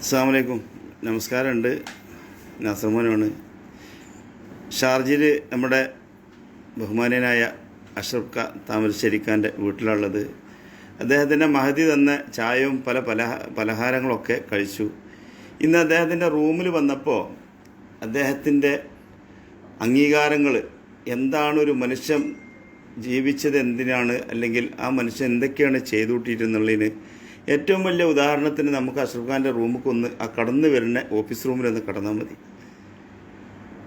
അസ്സാമലൈക്കും നമസ്കാരമുണ്ട്. നസർമോനാണ്. ഷാർജയിൽ നമ്മുടെ ബഹുമാനീയനായ അഷ്റഫ് ഖാ താമരശ്ശേരിക്കാന്റെ വീട്ടിലുള്ളത്. അദ്ദേഹത്തിന്റെ മഹതി തന്ന ചായയും പല പലഹ പലഹാരങ്ങളൊക്കെ കഴിച്ചു. ഇന്ന് അദ്ദേഹത്തിന്റെ റൂമിൽ വന്നപ്പോൾ അദ്ദേഹത്തിന്റെ അംഗീകാരങ്ങൾ എന്താണ് ഒരു മനുഷ്യൻ ജീവിച്ചത് എന്തിനാണ് അല്ലെങ്കിൽ ആ മനുഷ്യൻ എന്തൊക്കെയാണ് ചെയ്തു കൂട്ടിയിരുന്നുള്ളതിന് ഏറ്റവും വലിയ ഉദാഹരണത്തിന് നമുക്ക് അഷ്റഫ് ഖാന്റെ റൂമിൽ ഒന്ന് ആ കടന്നു വരുന്ന ഓഫീസ് റൂമിൽ ഒന്ന് കടന്നാൽ മതി.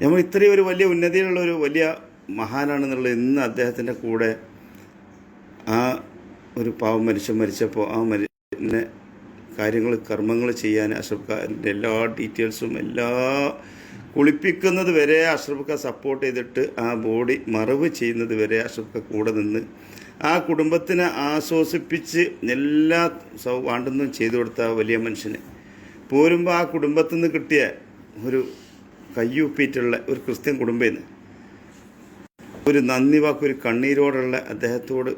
നമ്മൾ ഇത്രയും ഒരു വലിയ ഉന്നതിയിലുള്ള ഒരു വലിയ മഹാനാണെന്നുള്ളത് ഇന്ന് അദ്ദേഹത്തിന്റെ കൂടെ ആ ഒരു പാവം മനുഷ്യൻ മരിച്ചപ്പോൾ ആ മനുഷ്യനെ കാര്യങ്ങൾ കർമ്മങ്ങൾ ചെയ്യാൻ അഷ്റഫ് ഖാന്റെ എല്ലാ ഡീറ്റെയിൽസും എല്ലാ കുളിപ്പിക്കുന്നത് വരെ അഷ്റഫ് ഖാൻ സപ്പോർട്ട് ചെയ്തിട്ട് ആ ബോഡി മറവ് ചെയ്യുന്നത് വരെ അഷ്റഫ് ഖാൻ കൂടെ നിന്ന് ആ കുടുംബത്തിനെ ആശ്വസിപ്പിച്ച് എല്ലാ സൗ ചെയ്തു കൊടുത്ത വലിയ മനുഷ്യന്. പോരുമ്പോൾ ആ കുടുംബത്തിൽ നിന്ന് കിട്ടിയ ഒരു കയ്യൊപ്പിയിട്ടുള്ള ഒരു ക്രിസ്ത്യൻ കുടുംബത്തിന് ഒരു നന്ദി വാക്കൊരു കണ്ണീരോടുള്ള അദ്ദേഹത്തോട്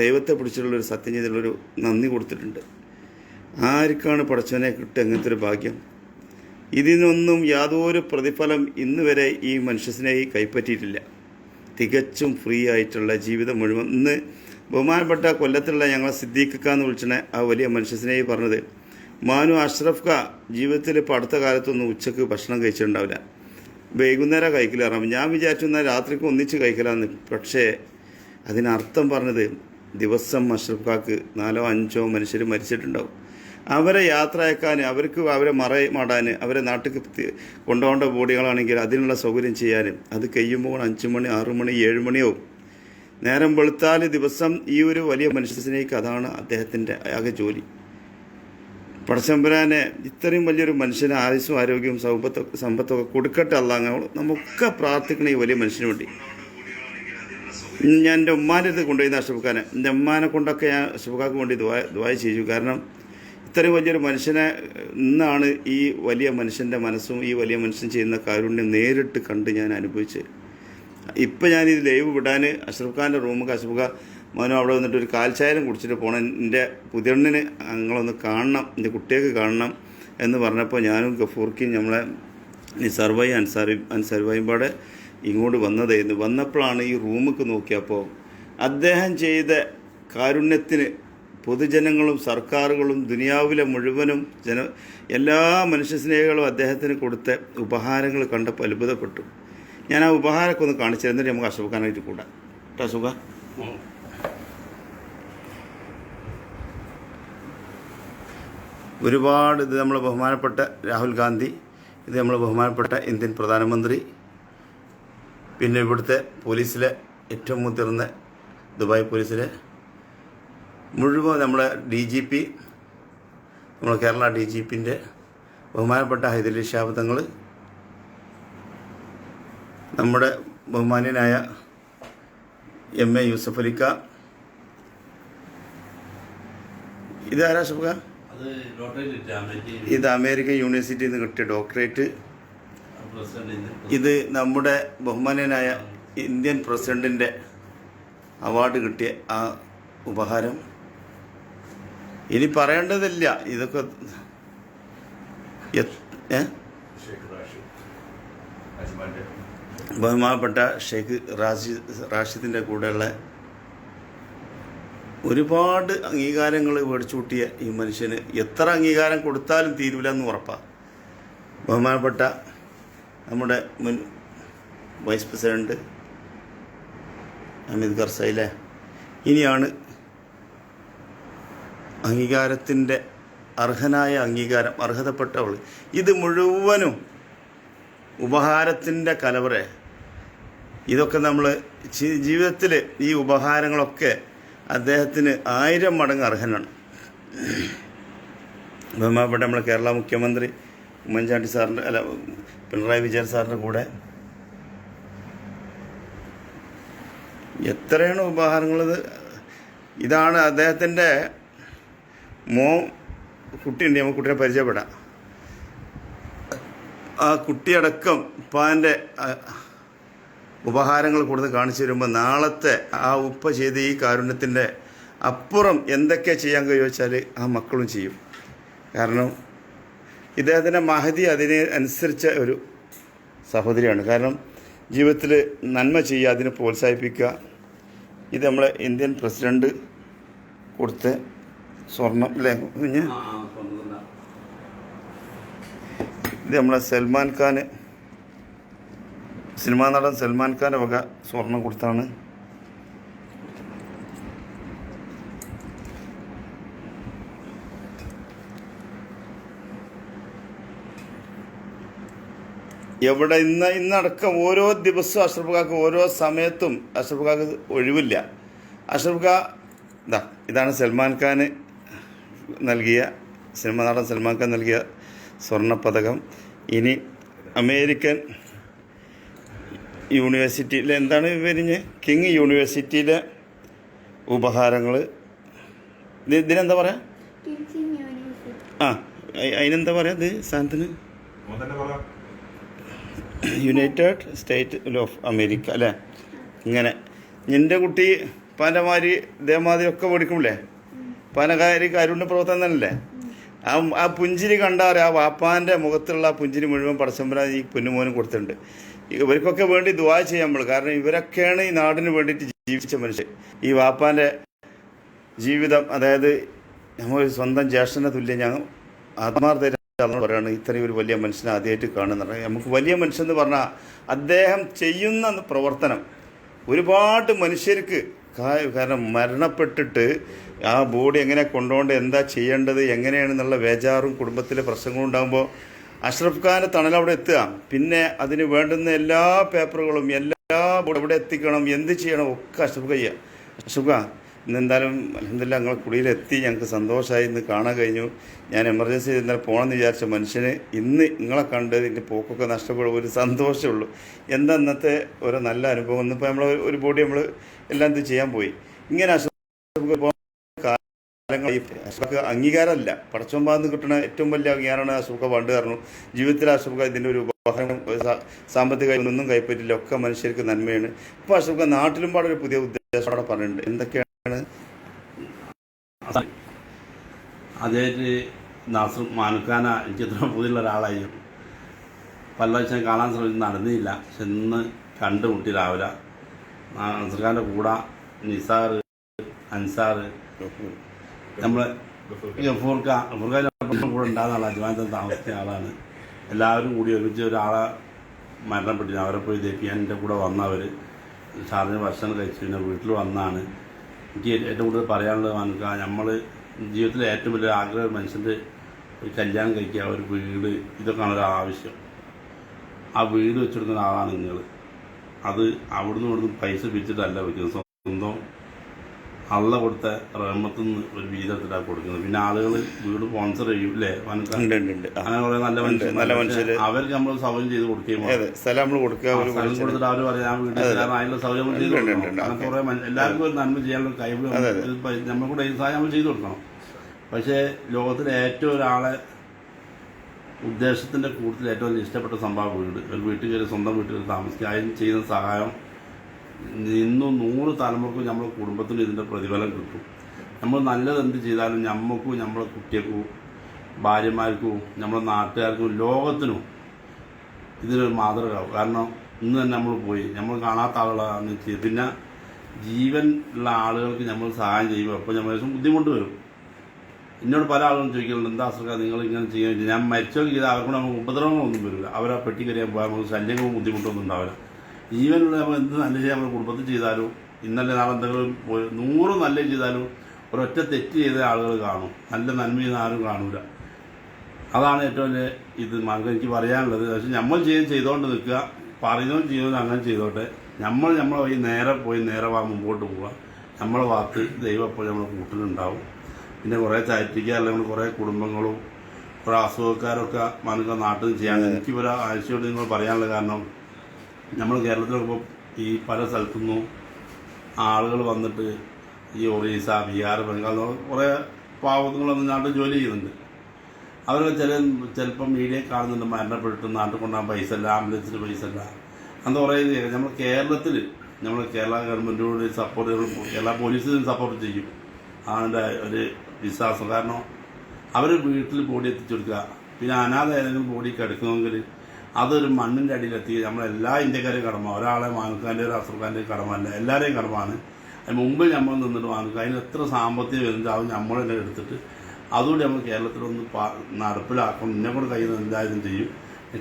ദൈവത്തെ പിടിച്ചിട്ടുള്ള ഒരു സത്യം ചെയ്തിട്ടുള്ളൊരു നന്ദി കൊടുത്തിട്ടുണ്ട്. ആർക്കാണ് പടച്ചവനെ കിട്ടുക അങ്ങനത്തെ ഒരു ഭാഗ്യം? ഇതിനൊന്നും യാതൊരു പ്രതിഫലം ഇന്ന് വരെ ഈ മനുഷ്യസ്നേഹി കൈപ്പറ്റിയിട്ടില്ല. തികച്ചും ഫ്രീ ആയിട്ടുള്ള ജീവിതം മുഴുവൻ. ഇന്ന് ബഹുമാനപ്പെട്ട കൊല്ലത്തുള്ള ഞങ്ങളെ സിദ്ദീഖ് എന്ന് വിളിച്ചണ ആ വലിയ മനുഷ്യസ്നേഹി പറഞ്ഞത് മാനു അഷ്റഫ് ഖാ ജീവിതത്തിൽ ഇപ്പോൾ അടുത്ത കാലത്തൊന്നും ഉച്ചയ്ക്ക് ഭക്ഷണം കഴിച്ചിട്ടുണ്ടാവില്ല. വൈകുന്നേരം കഴിക്കലാറാം ഞാൻ വിചാരിച്ചു എന്നാൽ രാത്രിക്ക് ഒന്നിച്ച് കഴിക്കലാന്ന്. പക്ഷേ അതിനർത്ഥം പറഞ്ഞത് ദിവസം അഷ്റഫ് ഖാക്ക് നാലോ അഞ്ചോ മനുഷ്യർ മരിച്ചിട്ടുണ്ടാവും. അവരെ യാത്ര അയക്കാൻ അവർക്ക് അവരെ മറ മാടാൻ അവരെ നാട്ടിൽ കൊണ്ടുപോകേണ്ട ബോഡികളാണെങ്കിൽ അതിനുള്ള സൗകര്യം ചെയ്യാൻ അത് കഴിയുമ്പോൾ അഞ്ച് മണി ആറു മണി ഏഴ് മണിയാവും നേരം വെളുത്താൽ ദിവസം ഈ ഒരു വലിയ മനുഷ്യനേക്ക് അതാണ് അദ്ദേഹത്തിന്റെ ആകെ ജോലി. പടച്ചമ്പരാനെ ഇത്രയും വലിയൊരു മനുഷ്യന് ആയുസ്സും ആരോഗ്യവും സമ്പത്ത് സമ്പത്തൊക്കെ കൊടുക്കട്ടെ അല്ല നമുക്ക് പ്രാർത്ഥിക്കണം ഈ വലിയ മനുഷ്യന് വേണ്ടി. ഞാൻ എന്റെ ഉമ്മാന്റെ അടുത്ത് കൊണ്ടുപോയി അഷഫുഖാനെ എന്റെ ഉമ്മാനെ കൊണ്ടൊക്കെ ഞാൻ അഷഫുഖാക്ക് വേണ്ടി ദ്വാ ദ്വായ ചെയ്തു. കാരണം ഇത്രയും വലിയൊരു മനുഷ്യനെ ഇന്നാണ് ഈ വലിയ മനുഷ്യന്റെ മനസ്സും ഈ വലിയ മനുഷ്യൻ ചെയ്യുന്ന കാരുണ്യം നേരിട്ട് കണ്ട് ഞാൻ അനുഭവിച്ച് ഇപ്പം ഞാൻ ഈ ലൈവ് വിടാൻ അഷ്റഫ് ഖാന്റെ റൂമൊക്കെ അഷ്റഫ് ഖാൻ മോനും അവിടെ വന്നിട്ട് ഒരു കാൽച്ചായാലും കുടിച്ചിട്ട് പോകണം എന്റെ പുതിയണ്ണിന് ഞങ്ങളൊന്ന് കാണണം എന്റെ കുട്ടിയൊക്കെ കാണണം എന്ന് പറഞ്ഞപ്പോൾ ഞാനും ഗഫൂർക്കും നമ്മളെ നിസാർ ഭായി അൻസാർ അൻസാരി ഭായും ഇങ്ങോട്ട് വന്നതായിരുന്നു. വന്നപ്പോഴാണ് ഈ റൂമൊക്കെ നോക്കിയപ്പോൾ അദ്ദേഹം ചെയ്ത കാരുണ്യത്തിന് പൊതുജനങ്ങളും സർക്കാരുകളും ദുനിയാവിലെ മുഴുവനും ജന എല്ലാ മനുഷ്യ സ്നേഹികളും അദ്ദേഹത്തിന് കൊടുത്ത ഉപഹാരങ്ങൾ കണ്ടപ്പോൾ അത്ഭുതപ്പെട്ടു. ഞാൻ ആ ഉപഹാരമൊക്കെ ഒന്ന് കാണിച്ചു നമുക്ക് അശോകാനായിട്ട് കൂടാം. കേട്ടോ അശോക? ഒരുപാട് ഇത് നമ്മൾ ബഹുമാനപ്പെട്ട രാഹുൽ ഗാന്ധി ഇത് നമ്മൾ ബഹുമാനപ്പെട്ട ഇന്ത്യൻ പ്രധാനമന്ത്രി പിന്നെ ഇവിടുത്തെ പോലീസിലെ ഏറ്റവും മുതിർന്ന ദുബായ് പോലീസിലെ മുഴുവൻ നമ്മുടെ ഡി ജി പി നമ്മുടെ കേരള ഡി ജി പിന്റെ ബഹുമാനപ്പെട്ട ഹൈദരലി ശാബ്ദങ്ങൾ നമ്മുടെ ബഹുമാന്യനായ എം എ യൂസഫ് അലിക്ക ഇതാരാ ശുഭ ഇത് അമേരിക്കൻ യൂണിവേഴ്സിറ്റിയിൽ നിന്ന് കിട്ടിയ ഡോക്ടറേറ്റ്. ഇത് നമ്മുടെ ബഹുമാന്യനായ ഇന്ത്യൻ പ്രസിഡന്റിന്റെ അവാർഡ് കിട്ടിയ ആ ഉപഹാരം. ഇനി പറയേണ്ടതില്ല ഇതൊക്കെ? ബഹുമാനപ്പെട്ട ഷെയ്ഖ് റാഷിദ് റാഷിദിന്റെ കൂടെയുള്ള ഒരുപാട് അംഗീകാരങ്ങൾ മേടിച്ചു കൂട്ടിയ ഈ മനുഷ്യന് എത്ര അംഗീകാരം കൊടുത്താലും തീരൂല എന്ന് ഉറപ്പാണ് ബഹുമാനപ്പെട്ട നമ്മുടെ മുൻ വൈസ് പ്രസിഡന്റ് അമിത് ഖർസയിലെ ഇനിയാണ് അംഗീകാരത്തിന്റെ അർഹനായ അംഗീകാരം അർഹതപ്പെട്ടവൾ. ഇത് മുഴുവനും ഉപഹാരത്തിന്റെ കലവറ. ഇതൊക്കെ നമ്മൾ ജീവിതത്തിൽ ഈ ഉപഹാരങ്ങളൊക്കെ അദ്ദേഹത്തിന് ആയിരം മടങ്ങ് അർഹനാണ്. ബഹുമാനപ്പെട്ട നമ്മൾ കേരള മുഖ്യമന്ത്രി ഉമ്മൻചാണ്ടി സാറിന്റെ അല്ല പിണറായി വിജയൻ സാറിന്റെ കൂടെ എത്രയാണ് ഉപഹാരങ്ങളത്? ഇതാണ് അദ്ദേഹത്തിന്റെ മോ കുട്ടിയുണ്ട് നമുക്ക് കുട്ടിയെ പരിചയപ്പെടാം. ആ കുട്ടിയടക്കം ഉപ്പാന്റെ ഉപഹാരങ്ങൾ കൊടുത്ത് കാണിച്ചു തരുമ്പോൾ നാളത്തെ ആ ഉപ്പ ചെയ്ത ഈ കാരുണ്യത്തിന്റെ അപ്പുറം എന്തൊക്കെ ചെയ്യാൻ കഴിയുമോ വെച്ചാൽ ആ മക്കളും ചെയ്യും. കാരണം ഇദ്ദേഹത്തിന്റെ മഹതി അതിന് അനുസരിച്ച ഒരു സഹോദരിയാണ്. കാരണം ജീവിതത്തിൽ നന്മ ചെയ്യുക അതിനെ പ്രോത്സാഹിപ്പിക്കുക. ഇത് നമ്മളെ ഇന്ത്യൻ പ്രസിഡന്റ് കൊടുത്ത സ്വർണം അല്ലേ കുഞ്ഞ്. ഇത് നമ്മളെ സൽമാൻ ഖാൻ സിനിമാ നടൻ സൽമാൻ ഖാന്റെ വക സ്വർണം കൊടുത്താണ്. എവിടെ ഇന്ന് ഇന്നടക്കം ഓരോ ദിവസവും അഷ്റഫ് കാക്ക് ഓരോ സമയത്തും അഷ്റഫ് കാക്ക് ഒഴിവില്ല. അഷ്റഫ് ഖാ ഇതാ ഇതാണ് സൽമാൻ ഖാന് നൽകിയ സിനിമ നടൻ സൽമാൻ ഖാൻ നൽകിയ സ്വർണ പതകം ഇനി അമേരിക്കൻ യൂണിവേഴ്സിറ്റിയിലെ എന്താണ് വിവരിഞ്ഞ്? കിങ് യൂണിവേഴ്സിറ്റിയിലെ ഉപഹാരങ്ങൾ. ഇതിനെന്താ പറയുക യൂണിവേഴ്സിറ്റി. ആ അതിനെന്താ പറയുക ഇത് സാധനത്തിന്? യുണൈറ്റഡ് സ്റ്റേറ്റ് ഓഫ് അമേരിക്ക അല്ലേ? ഇങ്ങനെ. നിന്റെ കുട്ടി പലമാതിരി ഇതേമാതിരി ഒക്കെ പഠിക്കുമല്ലേ പാനകാരി കാരുണ്യ പ്രവർത്തനം തന്നെയല്ലേ ആ ആ പുഞ്ചിരി കണ്ടാൽ ആ വാപ്പാന്റെ മുഖത്തുള്ള ആ പുഞ്ചിരി മുഴുവൻ പടച്ചമ്പര ഈ പൊന്നുമോനും കൊടുത്തിട്ടുണ്ട്. ഇവർക്കൊക്കെ വേണ്ടി ദുവാ ചെയ്യാം നമ്മൾ. കാരണം ഇവരൊക്കെയാണ് ഈ നാടിന് വേണ്ടിയിട്ട് ജീവിച്ച മനുഷ്യർ. ഈ വാപ്പാന്റെ ജീവിതം അതായത് നമ്മൾ സ്വന്തം ജ്യേഷ്ഠനെ തുല്യം ഞങ്ങൾ ആത്മാർത്ഥ പറയുകയാണ് ഇത്രയും ഒരു വലിയ മനുഷ്യനെ ആദ്യമായിട്ട് കാണുന്നുണ്ട്. നമുക്ക് വലിയ മനുഷ്യൻ എന്ന് പറഞ്ഞാൽ അദ്ദേഹം ചെയ്യുന്ന പ്രവർത്തനം ഒരുപാട് മനുഷ്യർക്ക് കാരണം മരണപ്പെട്ടിട്ട് ആ ബോഡി എങ്ങനെ കൊണ്ടുപോകേണ്ടത് എന്താ ചെയ്യേണ്ടത് എങ്ങനെയാണെന്നുള്ള വേജാറും കുടുംബത്തിലെ പ്രശ്നങ്ങളും ഉണ്ടാകുമ്പോൾ അഷ്റഫ് ഖാനെ തണൽ അവിടെ എത്തുക. പിന്നെ അതിന് വേണ്ടുന്ന എല്ലാ പേപ്പറുകളും എല്ലാ എവിടെ എത്തിക്കണം എന്ത് ചെയ്യണം ഒക്കെ അഷ്റഫ് ഖയ്യ അഷ്റഫ് ഖാ ഇന്ന് എന്തായാലും അലഹമില്ല ഞങ്ങൾ കുടിയിലെത്തി ഞങ്ങൾക്ക് സന്തോഷമായി ഇന്ന് കാണാൻ കഴിഞ്ഞു. ഞാൻ എമർജൻസി ഇന്നലെ പോകണമെന്ന് വിചാരിച്ച മനുഷ്യന് ഇന്ന് നിങ്ങളെ കണ്ട് ഇതിന്റെ പോക്കൊക്കെ നഷ്ടപ്പെടും ഒരു സന്തോഷമേ ഉള്ളൂ. എന്താ ഇന്നത്തെ ഒരു നല്ല അനുഭവം? ഇന്നിപ്പോൾ നമ്മൾ ഒരു ബോഡി നമ്മൾ എല്ലാം ഇത് ചെയ്യാൻ പോയി. ഇങ്ങനെ കാലങ്ങൾ അഷ്റഫ് അംഗീകാരമല്ല. പടച്ചോമ്പാന്ന് കിട്ടുന്ന ഏറ്റവും വലിയ അംഗീകാരമാണ് അശോക പണ്ട് കാരണം ജീവിതത്തിൽ അശോക ഇതിന്റെ ഒരു ഉപഹാരം സാമ്പത്തിക ഒന്നും കൈപ്പറ്റില്ല. ഒക്കെ മനുഷ്യർക്ക് നന്മയാണ്. ഇപ്പോൾ അശോക നാട്ടിലും പാടൊരു പുതിയ ഉദ്ദേശം അവിടെ പറഞ്ഞിട്ടുണ്ട്. എന്തൊക്കെയാണ് ആദ്യമായിട്ട് നാസർ മാനുക്കാന എനിക്ക് ഇത്ര പുതിയുള്ള ഒരാളായിരുന്നു പല പ്രാവശ്യം കാണാൻ ശ്രമിച്ചു നടന്നില്ല. ഇന്ന് കണ്ടുമുട്ടി രാവിലെ. നാസർഖാന്റെ കൂടെ നിസാർ അൻസാർ നമ്മളെ ഗഫൂർക്ക. ഗഫൂർക്ക കൂടെ ഉണ്ടാകുന്ന അജ്മാനത്തിൽ താമസിച്ച ആളാണ്. എല്ലാവരും കൂടി ഒരുമിച്ച് ഒരാളെ മരണപ്പെട്ടിരുന്നു അവരെ പോയി ദഹിപ്പിക്കാൻ എന്റെ കൂടെ വന്നവർ സാറിന് ഭക്ഷണം കഴിച്ചു പിന്നെ വീട്ടിൽ വന്നാണ് എനിക്ക് ഏറ്റവും കൂടുതൽ പറയാനുള്ളത് നമുക്ക് നമ്മൾ ജീവിതത്തിലെ ഏറ്റവും വലിയ ആഗ്രഹം മനുഷ്യന്റെ ഒരു കല്യാണം കഴിക്കുക ഒരു വീട് ഇതൊക്കെയാണ് ഒരു ആവശ്യം. ആ വീട് വെച്ചെടുക്കുന്ന ആളാണ് നിങ്ങൾ അത് അവിടുന്ന് ഇവിടുന്ന് പൈസ പിരിച്ചിട്ടല്ല വയ്ക്കുന്നത് സ്വന്തം അള്ള കൊടുത്ത റഹ്മത്തിൽ നിന്ന് ഒരു വീതത്തിലാണ് കൊടുക്കുന്നത്. പിന്നെ ആളുകൾ വീട് സ്പോൺസർ ചെയ്യും അല്ലേ മനസ്സിലാ ഉണ്ട് ഉണ്ട് ഉണ്ട്. അങ്ങനെ കുറെ നല്ല മനുഷ്യർ നല്ല മനുഷ്യര്. അവർക്ക് നമ്മൾ സൗകര്യം ചെയ്ത് കൊടുക്കുകയും സ്ഥലം നമ്മൾ കൊടുക്കുക സ്ഥലം കൊടുത്തിട്ട് അവർ പറയാം അതിനുള്ള സൗകര്യം ചെയ്ത്. കുറെ മനുഷ്യ- എല്ലാവർക്കും ഒരു നന്മ ചെയ്യാനുള്ള കഴിവ് അതെ. നമ്മൾ കൂടെ ഈ സഹായം നമ്മൾ ചെയ്തു കൊടുക്കണം. പക്ഷേ ലോകത്തിലെ ഏറ്റവും ഒരാളെ ഉദ്ദേശത്തിന്റെ കൂട്ടത്തിൽ ഏറ്റവും ഇഷ്ടപ്പെട്ട സംഭവം വീട്. ഒരു വീട്ടിൽ കയറി സ്വന്തം വീട്ടിൽ താമസിക്കുക. അതിന് ചെയ്യുന്ന സഹായം ഇന്നും നൂറ് തലമുറക്കും നമ്മുടെ കുടുംബത്തിന് ഇതിന്റെ പ്രതിഫലം കിട്ടും. നമ്മൾ നല്ലത് എന്ത് ചെയ്താലും നമ്മൾക്കും നമ്മളെ കുട്ടികൾക്കും ഭാര്യമാർക്കും നമ്മളെ നാട്ടുകാർക്കും ലോകത്തിനും ഇതിനൊരു മാതൃകയാവും. കാരണം ഇന്ന് തന്നെ നമ്മൾ പോയി. നമ്മൾ കാണാത്ത ആളുകളാണ് ചെയ്ത് പിന്നെ ജീവൻ ഉള്ള ആളുകൾക്ക് നമ്മൾ സഹായം ചെയ്യുമ്പോൾ അപ്പോൾ നമ്മൾ ബുദ്ധിമുട്ട് വരും. എന്നോട് പല ആളുകളും ചോദിക്കുന്നുണ്ട് എന്താ അസുഖം? നിങ്ങൾ ഇങ്ങനെ ചെയ്യാൻ ഞാൻ മരിച്ചോ ചെയ്താൽ അവർക്കൂടെ നമുക്ക് ഉപദ്രവങ്ങളൊന്നും വരില്ല. അവരാ പെട്ടി കയറിയാൽ പോയാൽ നമുക്ക് ശല്യങ്ങളും ബുദ്ധിമുട്ടൊന്നും ഉണ്ടാവില്ല. ജീവനുള്ള നമ്മൾ എന്ത് നല്ല ചെയ്യാൻ നമ്മുടെ കുടുംബത്തിൽ ചെയ്താലും ഇന്നലെ നാളെ എന്തെങ്കിലും നൂറ് നല്ല ചെയ്താലും ഒരൊറ്റ തെറ്റ് ചെയ്ത ആളുകൾ കാണും. നല്ല നന്മ ചെയ്യുന്ന ആരും കാണൂല. അതാണ് ഏറ്റവും വലിയ ഇത് എനിക്ക് പറയാനുള്ളത് പക്ഷെ നമ്മൾ ചെയ്യാൻ ചെയ്തുകൊണ്ട് നിൽക്കുക പറയുന്നതും ചെയ്യുന്നതും അങ്ങനെ ചെയ്തോട്ടെ. നമ്മൾ നമ്മളെ വഴി നേരെ പോയി നേരെ വാ മുമ്പോട്ട് പോവുക. നമ്മളെ വാക്ക് ദൈവം അപ്പോൾ നമ്മളെ കൂട്ടിലുണ്ടാവും. പിന്നെ കുറേ ചാറ്റിക്കുക അല്ലെങ്കിൽ കുറേ കുടുംബങ്ങളും കുറേ അസുഖക്കാരൊക്കെ നമുക്ക് നാട്ടിൽ ചെയ്യാൻ. എനിക്ക് ഒരു ആഴ്ചയോട് നിങ്ങൾ പറയാനുള്ള കാരണം നമ്മൾ കേരളത്തിലൊക്കെ ഇപ്പോൾ ഈ പല സ്ഥലത്തുനിന്നും ആളുകൾ വന്നിട്ട് ഈ ഒറീസ ബീഹാർ ബംഗാൾ കുറേ പാവങ്ങളൊന്നും നാട്ടിൽ ജോലി ചെയ്യുന്നുണ്ട്. അവരൊക്കെ ചില ചിലപ്പം മീഡിയ കാണുന്നുണ്ട് മരണപ്പെട്ടിട്ട് നാട്ടിൽ കൊണ്ടുപോകാൻ പൈസ ഇല്ല ആംബുലൻസിന് പൈസ ഇല്ല. അന്ന് കുറേ നമ്മൾ കേരളത്തിൽ നമ്മൾ കേരള ഗവൺമെന്റിനോട് സപ്പോർട്ട് കേരള പോലീസിനും സപ്പോർട്ട് ചെയ്യും. ആണ് ഒരു വിശ്വാസം. കാരണം അവർ വീട്ടിൽ ബോഡി എത്തിച്ചു കൊടുക്കുക. പിന്നെ അനാഥ ഏതെങ്കിലും ബോഡി കിടക്കുമെങ്കിൽ അതൊരു മണ്ണിന്റെ അടിയിലെത്തി. നമ്മളെല്ലാ ഇന്ത്യക്കാരെയും കടമ ഒരാളെ വാങ്ങിക്കാന്റെ ഒരു കടമ അല്ല. എല്ലാവരെയും കടമാണ് അതിന് മുമ്പ് നമ്മൾ നിന്നിട്ട് മാനുക്ക അതിന് എത്ര സാമ്പത്തികം വരുന്നുണ്ട് അത് നമ്മൾ തന്നെ എടുത്തിട്ട് അതുകൂടി നമ്മൾ കേരളത്തിലൊന്ന് പാ- നടപ്പിലാക്കണം. എന്നെ കൂടെ കയ്യിൽ നിന്ന് എന്തായാലും ചെയ്യും.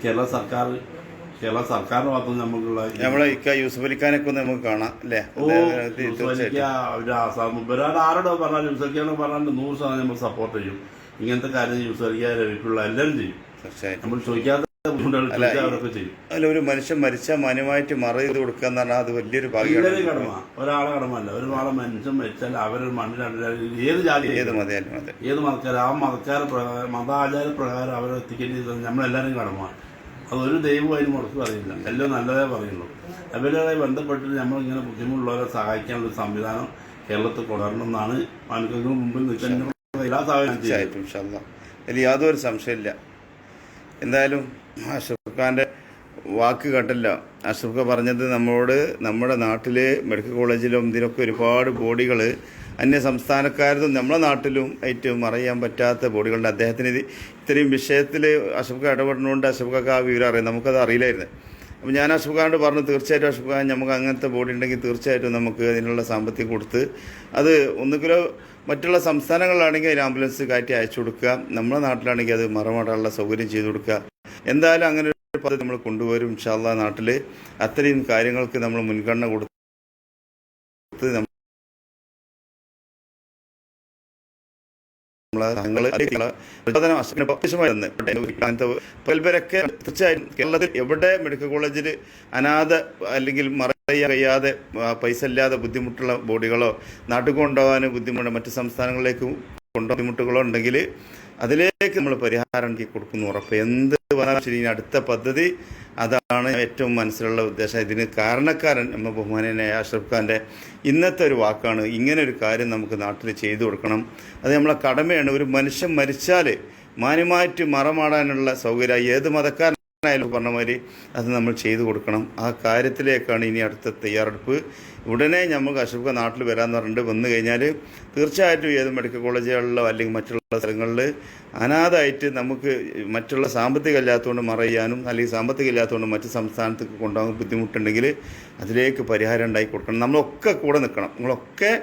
കേരള സർക്കാർ കേരള സർക്കാരിന്റെ ഭാഗത്തുനിന്ന് നമുക്കുള്ള നമ്മളെ യൂസഫ് അലിഖാനൊക്കെ നമുക്ക് കാണാം അല്ലേ? ഓ അദ്ദേഹം തീർച്ചയായിട്ടും. ഒരു ആസാം. ഒരാൾ ആരോടോ പറഞ്ഞാലും യൂസലിക്കാന്ന് പറഞ്ഞാൽ നൂറ് ശതമാനം നമ്മൾ സപ്പോർട്ട് ചെയ്യും. ഇങ്ങനത്തെ കാര്യം യൂസലിക്ക രവിക്കുള്ള എല്ലാം ചെയ്യും. നമ്മൾ ചോദിക്കാത്ത അല്ല ഒരു മനുഷ്യൻ മരിച്ച മാന്യമായിട്ട് മറ ചെയ്ത് കൊടുക്കുക എന്ന് പറഞ്ഞാൽ അത് വലിയൊരു ഭാഗ്യമാണ്. കടമ ഒരാളെ കടമല്ല ഒരുപാട് മനുഷ്യൻ മരിച്ചാൽ അവരൊരു മണ്ണിലാണ് ഏത് ജാതി ഏത് മതിയാലും അതെ. ഏത് മതക്കാർ ആ മതക്കാര പ്രകാരം മതാചാര പ്രകാരം അവരെ എത്തിക്കേണ്ടത് നമ്മളെല്ലാവരും കടമാണ്. അതൊരു ദൈവം അതിന് മുടക്ക് പറയില്ല എല്ലാം നല്ലതേ പറയുള്ളൂ അവരുമായി ബന്ധപ്പെട്ട് നമ്മളിങ്ങനെ ബുദ്ധിമുട്ടുള്ളവരെ സഹായിക്കാനുള്ള സംവിധാനം കേരളത്തിൽ കൊണ്ടുവരണം എന്നാണ് മാനുക്കൾക്ക് മുമ്പിൽ നിൽക്കാൻ എല്ലാ അതിൽ യാതൊരു സംശയമില്ല എന്തായാലും അഷ്റഫ് ഖാന്റെ വാക്ക് കേട്ടില്ല. അഷ്റഫ് ഖാൻ പറഞ്ഞത് നമ്മളോട് നമ്മുടെ നാട്ടിൽ മെഡിക്കൽ കോളേജിലും ഇതിലൊക്കെ ഒരുപാട് ബോഡികൾ അന്യ സംസ്ഥാനക്കാരതും നമ്മുടെ നാട്ടിലും ഏറ്റവും അറിയാൻ പറ്റാത്ത ബോഡികളുണ്ട്. അദ്ദേഹത്തിന് ഇത് ഇത്രയും വിഷയത്തിൽ അഷ്റഫ് ഖാൻ ഇടപെടുന്നതുകൊണ്ട് ഖാക്ക് ആ വിവരം അറിയാം. നമുക്കത് അറിയില്ലായിരുന്നു. അപ്പോൾ ഞാൻ അഷ്റഫ് ഖാനോട് പറഞ്ഞു തീർച്ചയായിട്ടും അഷ്റഫ് ഖാൻ നമുക്ക് അങ്ങനത്തെ ബോഡി ഉണ്ടെങ്കിൽ തീർച്ചയായിട്ടും നമുക്ക് അതിനുള്ള സാമ്പത്തികം കൊടുത്ത് അത് ഒന്നുകിലോ മറ്റുള്ള സംസ്ഥാനങ്ങളിലാണെങ്കിൽ അതിന് ആംബുലൻസ് കയറ്റി അയച്ചു കൊടുക്കുക. നമ്മുടെ നാട്ടിലാണെങ്കിൽ അത് മറമാടാനുള്ള സൗകര്യം ചെയ്തു കൊടുക്കുക. എന്തായാലും അങ്ങനെ ഒരു പദ്ധതി നമ്മൾ കൊണ്ടുവരും ഇൻഷാല്ല നാട്ടിൽ അത്രയും കാര്യങ്ങൾക്ക് നമ്മൾ മുൻഗണന കൊടുത്ത് തീർച്ചയായും കേരളത്തിൽ എവിടെ മെഡിക്കൽ കോളേജിൽ അനാഥ അല്ലെങ്കിൽ ആ, പൈസ ഇല്ലാതെ ബുദ്ധിമുട്ടുള്ള ബോഡികളോ നാട്ടിൽ കൊണ്ടുപോകാൻ ബുദ്ധിമുട്ട് മറ്റ് സംസ്ഥാനങ്ങളിലേക്ക് കൊണ്ടുപോകാൻ ബുദ്ധിമുട്ടുകളോ ഉണ്ടെങ്കിൽ അതിലേക്ക് നമ്മൾ പരിഹാരം കൊടുക്കുന്നു ഉറപ്പ്. എന്ത് ശരി. അടുത്ത പദ്ധതി അതാണ് ഏറ്റവും മനസ്സിലുള്ള ഉദ്ദേശം. ഇതിന് കാരണക്കാരൻ നമ്മൾ ബഹുമാനായ അഷ്റഫ് ഖാന്റെ ഇന്നത്തെ ഒരു വാക്കാണ്. ഇങ്ങനെ ഒരു കാര്യം നമുക്ക് നാട്ടിൽ ചെയ്തു കൊടുക്കണം. അത് നമ്മളെ കടമയാണ്. ഒരു മനുഷ്യൻ മരിച്ചാൽ മാന്യമായിട്ട് മറമാടാനുള്ള സൗകര്യം ഏത് മതക്കാരനായാലും പറഞ്ഞ മാതിരി അത് നമ്മൾ ചെയ്തു കൊടുക്കണം. ആ കാര്യത്തിലേക്കാണ് ഇനി അടുത്ത തയ്യാറെടുപ്പ്. ഉടനെ നമുക്ക് അഷ്റഫ് നാട്ടിൽ വരാമെന്ന് പറഞ്ഞിട്ട് വന്നു കഴിഞ്ഞാൽ തീർച്ചയായിട്ടും ഏത് മെഡിക്കൽ കോളേജുകളിലോ അല്ലെങ്കിൽ മറ്റുള്ള സ്ഥലങ്ങളിൽ അനാഥായിട്ട് നമുക്ക് മറ്റുള്ള സാമ്പത്തികം ഇല്ലാത്തതുകൊണ്ട് മറയാനും അല്ലെങ്കിൽ സാമ്പത്തികം ഇല്ലാത്തതുകൊണ്ട് മറ്റ് സംസ്ഥാനത്തേക്ക് കൊണ്ടുപോകാൻ ബുദ്ധിമുട്ടുണ്ടെങ്കിൽ അതിലേക്ക് പരിഹാരം ഉണ്ടാക്കി കൊടുക്കണം. നമ്മളൊക്കെ കൂടെ നിൽക്കണം. നിങ്ങളൊക്കെ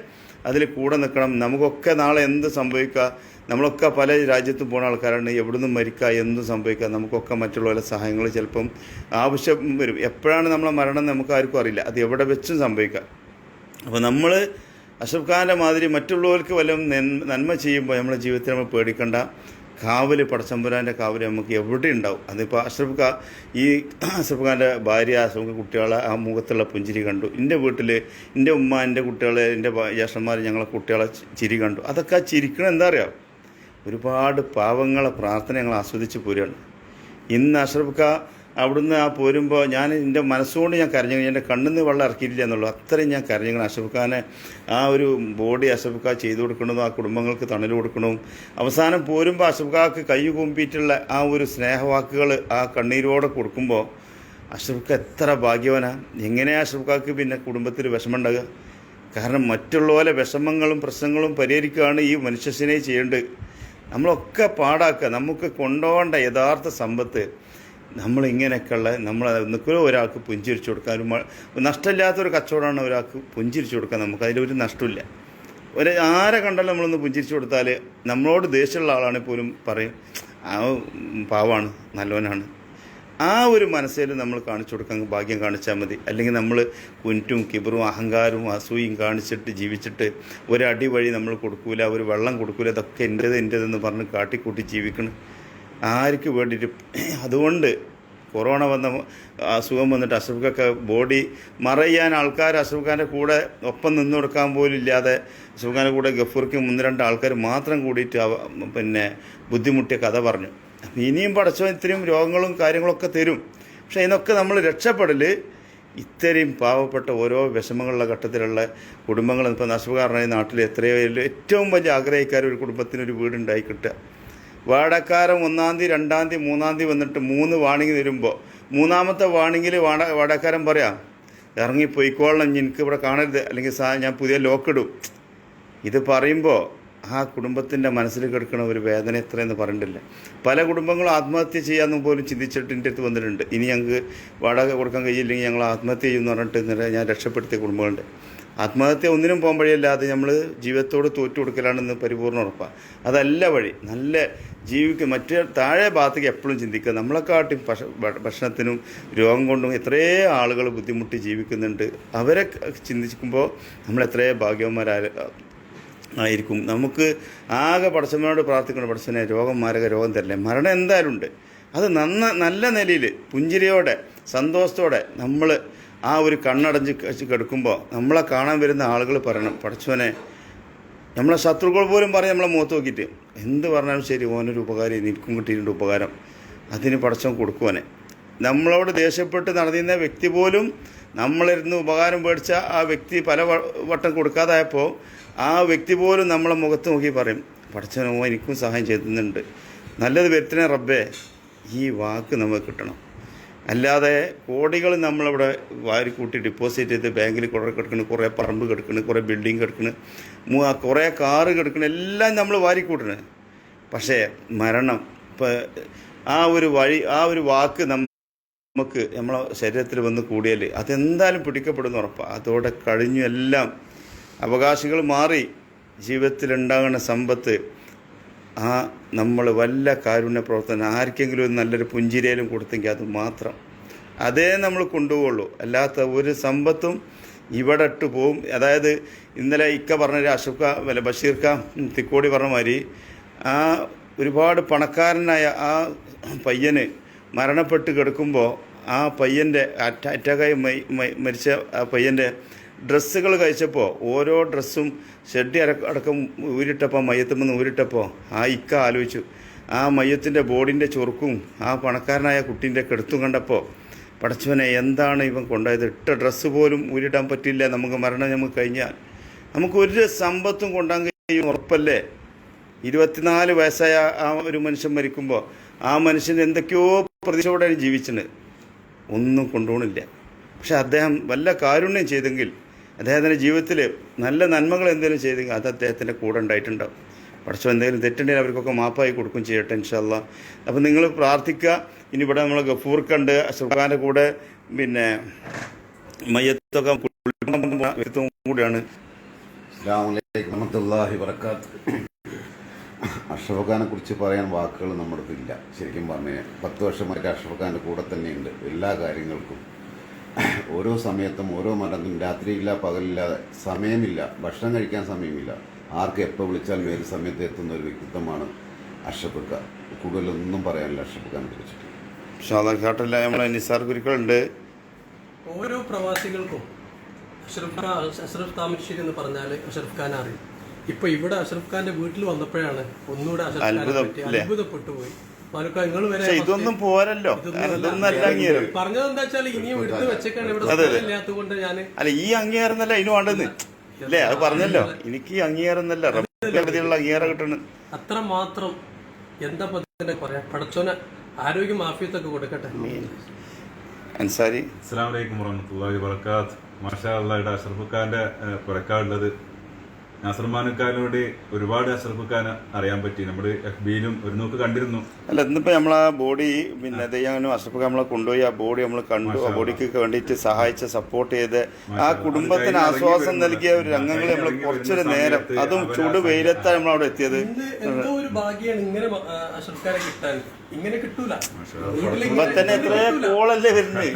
അതിൽ കൂടെ നിൽക്കണം. നമുക്കൊക്കെ നാളെ എന്ത് സംഭവിക്കുക നമ്മളൊക്കെ പല രാജ്യത്തും പോണ ആൾക്കാരാണ്. എവിടുന്നും മരിക്കുക എന്തും സംഭവിക്കുക നമുക്കൊക്കെ മറ്റുള്ളവരുടെ സഹായങ്ങൾ ചിലപ്പം ആവശ്യം വരും. എപ്പോഴാണ് നമ്മളെ മരണം നമുക്ക് ആർക്കും അറിയില്ല. അത് എവിടെ വെച്ചും സംഭവിക്കാം. അപ്പോൾ നമ്മൾ അഷ്റഫ് ഖാന്റെ മാതിരി മറ്റുള്ളവർക്ക് വല്ലതും നന്മ ചെയ്യുമ്പോൾ നമ്മുടെ ജീവിതത്തിൽ നമ്മൾ പേടിക്കേണ്ട. കാവൽ പടച്ചമ്പുരാന്റെ കാവൽ നമുക്ക് എവിടെ ഉണ്ടാവും? അതിപ്പോൾ അഷ്റഫ് ഖാ ഈ അഷ്റഫ് ഖാന്റെ ഭാര്യ അഷ്റഫ് കുട്ടികളെ ആ മുഖത്തുള്ള പുഞ്ചിരി കണ്ടു. എന്റെ വീട്ടിൽ എന്റെ ഉമ്മ എന്റെ കുട്ടികളെ എന്റെ ജ്യേഷ്ഠന്മാർ ഞങ്ങളെ കുട്ടികളെ ചിരി കണ്ടു. അതൊക്കെ ആ ചിരിക്കണം എന്താ അറിയാം? ഒരുപാട് പാവങ്ങളെ പ്രാർത്ഥന ഞങ്ങൾ ആസ്വദിച്ച് പോരുകയാണ്. ഇന്ന് അഷ്റഫ് ഖാ അവിടുന്ന് ആ പോരുമ്പോൾ ഞാൻ എന്റെ മനസ്സുകൊണ്ട് ഞാൻ കരഞ്ഞു. എന്റെ കണ്ണിൽ നിന്ന് വെള്ളം ഇറക്കിയില്ല എന്നുള്ളൂ. അത്രയും ഞാൻ കരഞ്ഞു അഷ്റഫ് ഖാനെ ആ ഒരു ബോഡി അഷ്റഫ് ഖാ ചെയ്തു കൊടുക്കണതും ആ കുടുംബങ്ങൾക്ക് തണൽ കൊടുക്കണവും അവസാനം പോരുമ്പോൾ അഷ്റഫ് ഖാക്ക് കൈ കൂമ്പിയിട്ടുള്ള ആ ഒരു സ്നേഹവാക്കുകൾ ആ കണ്ണീരോടെ കൊടുക്കുമ്പോൾ അഷറഫ് എത്ര ഭാഗ്യവാനാണ് എങ്ങനെയാണ് അഷ്റഫ് ഖാക്ക് പിന്നെ കുടുംബത്തിൽ വിഷമമുണ്ടാകുക? കാരണം മറ്റുള്ളവരെ വിഷമങ്ങളും പ്രശ്നങ്ങളും പരിഹരിക്കുകയാണ് ഈ മനുഷ്യനെ ചെയ്യേണ്ടത്. നമ്മളൊക്കെ പാടാക്കുക. നമുക്ക് കൊണ്ടുപോകേണ്ട യഥാർത്ഥ സമ്പത്ത് നമ്മളിങ്ങനെയൊക്കെയുള്ള നമ്മൾ നിൽക്കുന്ന ഒരാൾക്ക് പുഞ്ചിരിച്ചു കൊടുക്കാൻ ഒരു നഷ്ടമില്ലാത്തൊരു കച്ചവടമാണ് ഒരാൾക്ക് പുഞ്ചിരിച്ചു കൊടുക്കാൻ നമുക്ക് അതിലൊരു നഷ്ടമില്ല. ഒരു ആരെ കണ്ടാലും നമ്മളൊന്ന് പുഞ്ചിരിച്ചു കൊടുത്താൽ നമ്മളോട് ദേഷ്യമുള്ള ആളാണെങ്കിൽ പോലും പറയും ആ പാവാണ് നല്ലവനാണ്. ആ ഒരു മനസ്സിൽ നമ്മൾ കാണിച്ചു കൊടുക്കാൻ ഭാഗ്യം കാണിച്ചാൽ മതി. അല്ലെങ്കിൽ നമ്മൾ കുന്റും കിബറും അഹങ്കാരവും അസൂയും കാണിച്ചിട്ട് ജീവിച്ചിട്ട് ഒരടി വഴി നമ്മൾ കൊടുക്കൂല ഒരു വെള്ളം കൊടുക്കൂല ഇതൊക്കെ എന്റേത് എന്റേതെന്ന് പറഞ്ഞ് കാട്ടിക്കൂട്ടി ജീവിക്കണം. ആർക്ക് വേണ്ടിയിട്ട്? അതുകൊണ്ട് കൊറോണ വന്ന അസുഖം വന്നിട്ട് അസുഖക്കൊക്കെ ബോഡി മറയ്യാൻ ആൾക്കാർ അസുഖാന്റെ കൂടെ ഒപ്പം നിന്ന് കൊടുക്കാൻ പോലും ഇല്ലാതെ അസുഖാന്റെ കൂടെ ഗഫൂർക്ക് ഒന്ന് രണ്ട് ആൾക്കാർ മാത്രം കൂടിയിട്ട് പിന്നെ ബുദ്ധിമുട്ടിയ കഥ പറഞ്ഞു. ഇനിയും പടച്ചോ ഇത്രയും രോഗങ്ങളും കാര്യങ്ങളൊക്കെ തരും. പക്ഷേ ഇതിനൊക്കെ നമ്മൾ രക്ഷപ്പെടൽ ഇത്രയും പാവപ്പെട്ട ഓരോ വിഷമങ്ങളുള്ള ഘട്ടത്തിലുള്ള കുടുംബങ്ങൾ ഇപ്പോൾ നഷ്ടകാരനായി നാട്ടിൽ എത്രയോ ഏറ്റവും വലിയ ആഗ്രഹിക്കാർ ഒരു കുടുംബത്തിനൊരു വീടുണ്ടായി കിട്ടുക. വാടക്കാരൻ ഒന്നാം തീയതി രണ്ടാം തീയതി മൂന്നാം തീയതി വന്നിട്ട് മൂന്ന് വാണിംഗ് തരുമ്പോൾ മൂന്നാമത്തെ വാണിങ്ങിൽ വാട വാടക്കാരൻ പറയാം ഇറങ്ങി പോയിക്കോളണം എനിക്ക് ഇവിടെ കാണരുത്. അല്ലെങ്കിൽ സാ ഞാൻ പുതിയ ലോക്കിടും ഇത് പറയുമ്പോൾ ആ കുടുംബത്തിന്റെ മനസ്സിൽ കിടക്കുന്ന ഒരു വേദന എത്രയെന്ന് പറഞ്ഞിട്ടില്ല. പല കുടുംബങ്ങളും ആത്മഹത്യ ചെയ്യാമെന്ന് പോലും ചിന്തിച്ചിട്ട് എന്റെ അടുത്ത് വന്നിട്ടുണ്ട്. ഇനി ഞങ്ങൾക്ക് വാടക കൊടുക്കാൻ കഴിയില്ലെങ്കിൽ ഞങ്ങൾ ആത്മഹത്യ ചെയ്യുമെന്ന് പറഞ്ഞിട്ട് ഇന്നലെ ഞാൻ രക്ഷപ്പെടുത്തിയ കുടുംബങ്ങളുണ്ട്. ആത്മഹത്യ ഒന്നിനും പോകാൻ നമ്മൾ ജീവിതത്തോട് തോറ്റു കൊടുക്കലാണെന്ന് പരിപൂർണ ഉറപ്പാണ് അതല്ല വഴി. നല്ല ജീവിക്കുക മറ്റേ താഴെ ഭാഗത്തേക്ക് എപ്പോഴും ചിന്തിക്കുക. നമ്മളെക്കാട്ടും ഭക്ഷ ഭക്ഷണത്തിനും രോഗം കൊണ്ടും എത്രയോ ആളുകൾ ബുദ്ധിമുട്ടി ജീവിക്കുന്നുണ്ട്. അവരെ ചിന്തിക്കുമ്പോൾ നമ്മൾ എത്രയോ ഭാഗ്യവന്മാരായ ആയിരിക്കും. നമുക്ക് ആകെ പടച്ചമ്മയോട് പ്രാർത്ഥിക്കണം പടച്ചനെ രോഗം മാരക രോഗം തരില്ലേ? മരണം എന്തായാലും ഉണ്ട്. അത് നന്ന നല്ല നിലയിൽ പുഞ്ചിരിയോടെ സന്തോഷത്തോടെ നമ്മൾ ആ ഒരു കണ്ണടഞ്ഞ് കിടക്കുമ്പോൾ നമ്മളെ കാണാൻ വരുന്ന ആളുകൾ പറയണം പടച്ചവനെ നമ്മളെ ശത്രുക്കൾ പോലും പറയും നമ്മളെ മുഖത്ത് നോക്കിയിട്ട് എന്ത് പറഞ്ഞാലും ശരി ഓനൊരു ഉപകാരം എനിക്കും കിട്ടിയിട്ടുണ്ട് ഉപകാരം. അതിന് പടച്ചവൻ കൊടുക്കുവാനെ നമ്മളോട് ദേഷ്യപ്പെട്ട് നടന്നിരുന്ന വ്യക്തി പോലും നമ്മളിരുന്ന് ഉപകാരം മേടിച്ച ആ വ്യക്തി പല വട്ടം കൊടുക്കാതായപ്പോൾ ആ വ്യക്തി പോലും നമ്മളെ മുഖത്ത് നോക്കി പറയും പഠിച്ചനോ എനിക്കും സഹായം ചെയ്യുന്നുണ്ട് നല്ലത് വരുത്തണേ റബ്ബേ. ഈ വാക്ക് നമുക്ക് കിട്ടണം. അല്ലാതെ കോടികൾ നമ്മളിവിടെ വാരി കൂട്ടി ഡിപ്പോസിറ്റ് ചെയ്ത് ബാങ്കിൽ കുറേ കിടക്കുന്നു കുറേ പറമ്പ് കിടക്കുന്നു കുറേ ബിൽഡിംഗ് കിടക്കുന്നു കുറേ കാറ് കിടക്കുന്നു എല്ലാം നമ്മൾ വാരി കൂട്ടണ്. പക്ഷേ മരണം ഇപ്പം ആ ഒരു വഴി ആ ഒരു വാക്ക് നമുക്ക് നമ്മളെ ശരീരത്തിൽ വന്ന് കൂടിയാൽ അതെന്തായാലും പിടിക്കപ്പെടുന്ന ഉറപ്പാണ് അതോടെ കഴിഞ്ഞു എല്ലാം. അവകാശികൾ മാറി ജീവിതത്തിലുണ്ടാകുന്ന സമ്പത്ത് ആ നമ്മൾ വല്ല കാരുണ്യ പ്രവർത്തനം ആർക്കെങ്കിലും നല്ലൊരു പുഞ്ചിരിയിലും കൊടുത്തെങ്കിൽ അത് മാത്രം. അതേ നമ്മൾ കൊണ്ടുപോകുള്ളൂ അല്ലാത്ത ഒരു സമ്പത്തും ഇവിടെ ഇട്ട് പോവും. അതായത് ഇന്നലെ ഇക്ക പറഞ്ഞ അഷുക്ക അല്ല ബഷീർക്ക തിക്കോടി പറഞ്ഞ മാതിരി ആ ഒരുപാട് പണക്കാരനായ ആ പയ്യന് മരണപ്പെട്ട് കിടക്കുമ്പോൾ ആ പയ്യന്റെ അറ്റ അറ്റാക്കായി മരിച്ച ആ പയ്യന്റെ ഡ്രസ്സുകൾ കഴിച്ചപ്പോൾ ഓരോ ഡ്രസ്സും ഷെഡി അടക്കം ഊരിട്ടപ്പോൾ മയ്യത്തുമെന്ന് ഊരിട്ടപ്പോൾ ആ ഇക്ക ആലോചിച്ചു. ആ മയ്യത്തിന്റെ ബോഡിന്റെ ചൊറുക്കും ആ പണക്കാരനായ കുട്ടീന്റെ കെടുത്തും കണ്ടപ്പോൾ പടച്ചവനെ എന്താണ് ഇവൻ കൊണ്ടുപോയത്? ഇട്ട ഡ്രസ്സ് പോലും ഊരിടാൻ പറ്റില്ല നമുക്ക് മരണം നമുക്ക് കഴിഞ്ഞാൽ നമുക്ക് ഒരു സമ്പത്തും കൊണ്ടാൻ കഴിയും ഉറപ്പല്ലേ? ഇരുപത്തിനാല് വയസ്സായ ആ ഒരു മനുഷ്യൻ മരിക്കുമ്പോൾ ആ മനുഷ്യൻ എന്തൊക്കെയോ പ്രതീക്ഷയോടെയാണ് ജീവിച്ചത്. ഒന്നും കൊണ്ടുപോകണില്ല പക്ഷെ അദ്ദേഹം വല്ല കാരുണ്യം ചെയ്തെങ്കിൽ അദ്ദേഹത്തിന്റെ ജീവിതത്തിൽ നല്ല നന്മകൾ എന്തെങ്കിലും ചെയ്തെങ്കിൽ അത് അദ്ദേഹത്തിന്റെ കൂടെ ഉണ്ടായിട്ടുണ്ടാവും. പഠിച്ചോ എന്തെങ്കിലും തെറ്റുണ്ടെങ്കിൽ അവർക്കൊക്കെ മാപ്പായി കൊടുക്കും ചെയ്യട്ടെ ഇൻഷല്ല അപ്പം നിങ്ങൾ പ്രാർത്ഥിക്കുക. ഇനി ഇവിടെ നമ്മൾ ഗഫൂർക്കുണ്ട്. അശ്വഖാന്റെ കൂടെ പിന്നെ മയ്യത്തൊക്കെ വ്യക്തവും കൂടിയാണ്. അഷ്റഫ് ഖാനെ കുറിച്ച് പറയാൻ വാക്കുകൾ നമ്മുടെ ഇല്ല. ശരിക്കും പറഞ്ഞു പത്ത് വർഷമായിട്ട് അഷ്റഫ് ഖാന്റെ കൂടെ തന്നെയുണ്ട് എല്ലാ കാര്യങ്ങൾക്കും ഓരോ സമയത്തും ഓരോ മടങ്ങും. രാത്രിയില്ല പകലില്ലാതെ സമയമില്ല ഭക്ഷണം കഴിക്കാൻ സമയമില്ല. ആർക്ക് എപ്പോൾ വിളിച്ചാലും ഏത് സമയത്ത് എത്തുന്ന ഒരു വ്യക്തിത്വമാണ് ഖാൻ. കൂടുതലൊന്നും പറയാനില്ല ഖാനെ കുറിച്ചിട്ട് ഷാദാഘാട്ടല്ല നമ്മളെ നിസാർ ഗുരുക്കളുണ്ട്. ഓരോ പ്രവാസികൾക്കും അഷ്റഫ് ഖാൻ അഷ്റഫ് താമരശ്ശേരി എന്ന് പറഞ്ഞാൽ അഷ്റഫ് ഖാൻ അറിയും. ഇപ്പൊ ഇവിടെ അഷ്റഫ് ഖാന്റെ വീട്ടിൽ വന്നപ്പോഴാണ് ഒന്നുകൂടെ അഷ്റഫ് ഖാനെ പറ്റി? അത്ഭുതപ്പെട്ടു പോയി. പക്ഷെ ഇതൊന്നും പോരല്ലോ. കാരണം ഇതൊന്നും അല്ല അംഗീകാരം പറഞ്ഞത് എന്താ വെച്ചാൽ ഇനിയും എടുത്ത് വെച്ചേക്കാണ്. ഇവിടെ അതെ, അതെ. ഇല്ലാത്തത് കൊണ്ട് ഞാൻ അല്ല ഈ അംഗീകാരം എന്നല്ല അതിന് വേണ്ടെന്ന് അല്ലേ അത് പറഞ്ഞല്ലോ. എനിക്ക് ഈ അംഗീകാരം എന്നല്ല റബ്ബിലുള്ള അംഗീകാരം കിട്ടണം. അത്ര മാത്രം എന്താ പദ്ധതി പറയാ? പടച്ചോന ആരോഗ്യം ആഫിയത്തൊക്കെ കൊടുക്കട്ടെ. അൻസാരി. അസ്സാം വലൈക്കും വറഹമത്തല്ലാഹി വർക്കാത്ത് മാഷാ അള്ളാഹയുടെ അഷറഫ് ഖാന്റെ പുറക്കാനുള്ളത് നാസർമാനക്കാരനോട് ഒരുപാട് അഷറഫ് അറിയാൻ പറ്റി. നമ്മുടെ എഫ്ബിയിലും ഒരു നോക്ക് കണ്ടിരുന്നു. അല്ല ഇന്നിപ്പോ നമ്മളെ ബോഡി പിന്നെ ദയ്യാനും അഷ്റഫ് നമ്മളെ കൊണ്ടുപോയി ആ ബോഡി നമ്മൾ കണ്ടു. ആ ബോഡിക്ക് വേണ്ടിയിട്ട് സഹായിച്ച് സപ്പോർട്ട് ചെയ്ത് ആ കുടുംബത്തിന് ആശ്വാസം നൽകിയ ഒരു രംഗങ്ങൾ നമ്മൾ കുറച്ചൊരു നേരം അതും ചൂട് വെയിലത്താണ് നമ്മൾ അവിടെ എത്തിയത്. ഇങ്ങനെ ആ, ഖാനെ കിട്ടാൻ. ഇങ്ങനെ കിട്ടൂല. എത്രയോ കോളല്ലേ വരുന്നത്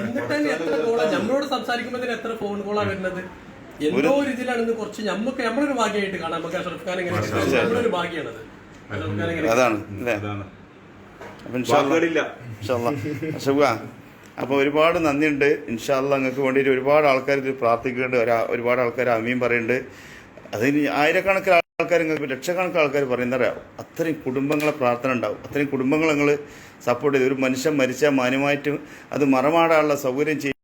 എത്ര നമ്മളോട് സംസാരിക്കുമ്പോ എത്ര ഫോൺ കോളാ വരുന്നത്? എന്തോ ഒരു ഇതിലാണ് ഇന്ന് കുറച്ച് നമുക്ക് നമ്മളൊരു ഭാഗ്യമായിട്ട് കാണാം. നമുക്ക് അഷറഫ് ഖാൻ എങ്ങനെ നമ്മളൊരു അതാണ് അപ്പൊ അപ്പോൾ ഒരുപാട് നന്ദിയുണ്ട്. ഇൻഷാല്ല നിങ്ങൾക്ക് വേണ്ടിയിട്ട് ഒരുപാട് ആൾക്കാർ ഇത് പ്രാർത്ഥിക്കുന്നുണ്ട്. ഒരുപാട് ആൾക്കാർ അമീൻ പറയുന്നുണ്ട്. അതിന് ആയിരക്കണക്കിന് ആൾക്കാർ നിങ്ങൾക്ക് ലക്ഷക്കണക്കിന് ആൾക്കാർ പറയുന്നറിയാം അത്രയും കുടുംബങ്ങളെ പ്രാർത്ഥന ഉണ്ടാവും. അത്രയും കുടുംബങ്ങൾ നിങ്ങൾ സപ്പോർട്ട് ചെയ്ത്. ഒരു മനുഷ്യൻ മരിച്ചാൽ മാന്യമായിട്ട് അത് മറമാടാനുള്ള സൗകര്യം പ-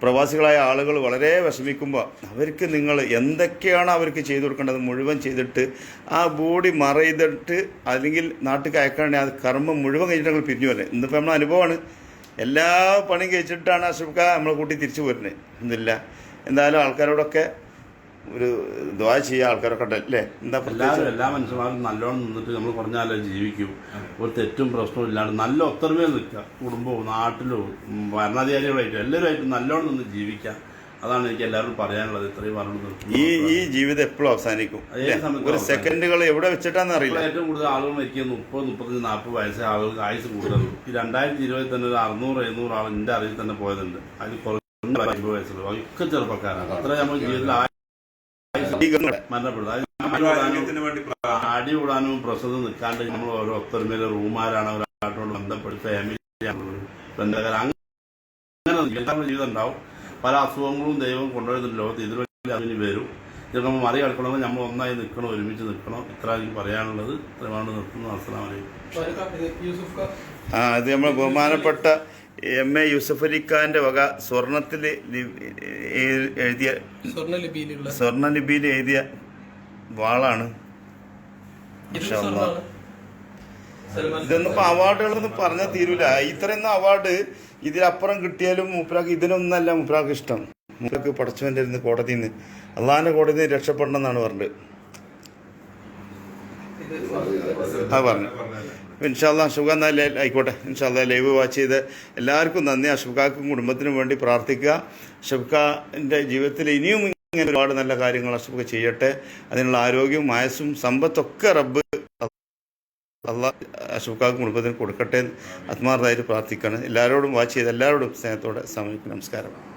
പ്രവാസികളായ ആളുകൾ വളരെ വിഷമിക്കുമ്പോൾ അവർക്ക് നിങ്ങൾ എന്തൊക്കെയാണ് അവർക്ക് ചെയ്തു കൊടുക്കേണ്ടത് മുഴുവൻ ചെയ്തിട്ട് ആ ബോഡി മറയിതിട്ട് അല്ലെങ്കിൽ നാട്ടിൽ അയക്കാണെങ്കിൽ ആ കർമ്മം മുഴുവൻ കഴിഞ്ഞിട്ട് പിരിഞ്ഞു വരുന്നത് ഇന്നിപ്പോൾ നമ്മളെ അനുഭവമാണ്. എല്ലാ പണിയും കഴിച്ചിട്ടാണ് ഖാൻ നമ്മളെ കൂട്ടി തിരിച്ചു പോരുന്നത് ഒന്നുമില്ല എന്തായാലും ആൾക്കാരോടൊക്കെ ഒരു ദ്വാ ചെയ്യുക ആൾക്കാരൊക്കെ ഉണ്ട് അല്ലേ? എന്താ എല്ലാവരും എല്ലാ മനുഷ്യന്മാരും നല്ലോണം നിന്നിട്ട് നമ്മൾ കുറഞ്ഞാലും ജീവിക്കും. ഒരു തെറ്റും പ്രശ്നവും ഇല്ലാണ്ട് നല്ല ഒത്തൊരുമയിൽ നിൽക്കുക. കുടുംബവും നാട്ടിലും ഭരണാധികാരികളായിട്ടും എല്ലാവരുമായിട്ടും നല്ലോണം നിന്ന് ജീവിക്കുക. അതാണ് എനിക്ക് എല്ലാവരും പറയാനുള്ളത്. ഇത്രയും പറഞ്ഞു ഈ ഈ ജീവിതം എപ്പോഴും അവസാനിക്കും ഒരു സെക്കൻഡുകൾ എവിടെ വെച്ചിട്ടാന്ന് അറിയില്ല. ഏറ്റവും കൂടുതൽ ആളുകൾ മരിക്കുന്നത് മുപ്പത് മുപ്പത്തഞ്ച് നാൽപ്പത് വയസ്സേ ആളുകൾക്ക് ആയുസ് കൂടുതലുള്ളൂ. ഈ രണ്ടായിരത്തി ഇരുപതിൽ തന്നെ ഒരു അറുന്നൂറ് എഴുന്നൂറ് ആൾ എന്റെ അറിവിൽ തന്നെ പോയതുണ്ട്. അതിൽ കുറഞ്ഞ വയസ്സുള്ളൂ. ഒക്കെ ചെറുപ്പക്കാരാണ്. അത്ര നമ്മൾ ജീവിതത്തിൽ അത് അടി കൂടാനും പ്രസവം നിൽക്കാണ്ട് നമ്മൾ ഓരോ ഒത്തൊരുമയിലെ റൂമാരാണ് ഒരാളോട് ബന്ധപ്പെടുത്ത ഫാമിലി ബന്ധക്കാർ അങ്ങനെ ജീവിതം ഉണ്ടാവും. പല അസുഖങ്ങളും ദൈവം കൊണ്ടുവരുന്ന ലോകത്ത്. ഇതിൽ അതിന് വരും. ഇതൊക്കെ നമ്മൾ മറി മറികടക്കണമെങ്കിൽ നമ്മൾ ഒന്നായി നിൽക്കണം ഒരുമിച്ച് നിൽക്കണം. ഇത്ര എനിക്ക് പറയാനുള്ളത്. ഇത്രയാണ് നിർത്തുന്നു. അസ്സാം വലൈക്കും ആ ഇത് നമ്മൾ ബഹുമാനപ്പെട്ട എം എ യൂസഫ് അലിഖാന്റെ വക സ്വർണത്തിൽ എഴുതിയ സ്വർണലിപിയിൽ എഴുതിയ വാളാണ്. ഇതൊന്നിപ്പോ അവാർഡുകളൊന്നും പറഞ്ഞാൽ തീരൂല. ഇത്രയൊന്നും അവാർഡ് ഇതിലപ്പുറം കിട്ടിയാലും മൂപ്പരാക്ക് ഇതിനൊന്നല്ല മൂപ്പരാക്ക് ഇഷ്ടം. മൂപ്പരാക്ക് പടച്ചവന്റെ ഇരുന്ന് കോടതിയിൽ നിന്ന് അള്ളാഹിന്റെ കോടതിയിൽ നിന്ന് രക്ഷപ്പെടണം എന്നാണ് പറഞ്ഞത്. ആ പറഞ്ഞു. ഇൻഷാല്ല അഷുഖ എന്നാൽ ആയിക്കോട്ടെ. ഇൻഷാല്ല ലൈവ് വാച്ച് ചെയ്ത് എല്ലാവർക്കും നന്ദി. അഷുഖാക്കും കുടുംബത്തിനും വേണ്ടി പ്രാർത്ഥിക്കുക. അഷുഖാന്റെ ജീവിതത്തിൽ ഇനിയും ഇങ്ങനെ ഒരുപാട് നല്ല കാര്യങ്ങൾ അഷുഖ ചെയ്യട്ടെ. അതിനുള്ള ആരോഗ്യവും ആയസും സമ്പത്തൊക്കെ റബ്ബ് അള്ള അഷുഖാക്കും കുടുംബത്തിനും കൊടുക്കട്ടെ എന്ന് ആത്മാർത്ഥമായിട്ട് പ്രാർത്ഥിക്കുകയാണ്. എല്ലാവരോടും വാച്ച് ചെയ്ത് എല്ലാവരോടും സ്നേഹത്തോടെ സമയത്ത് നമസ്കാരം.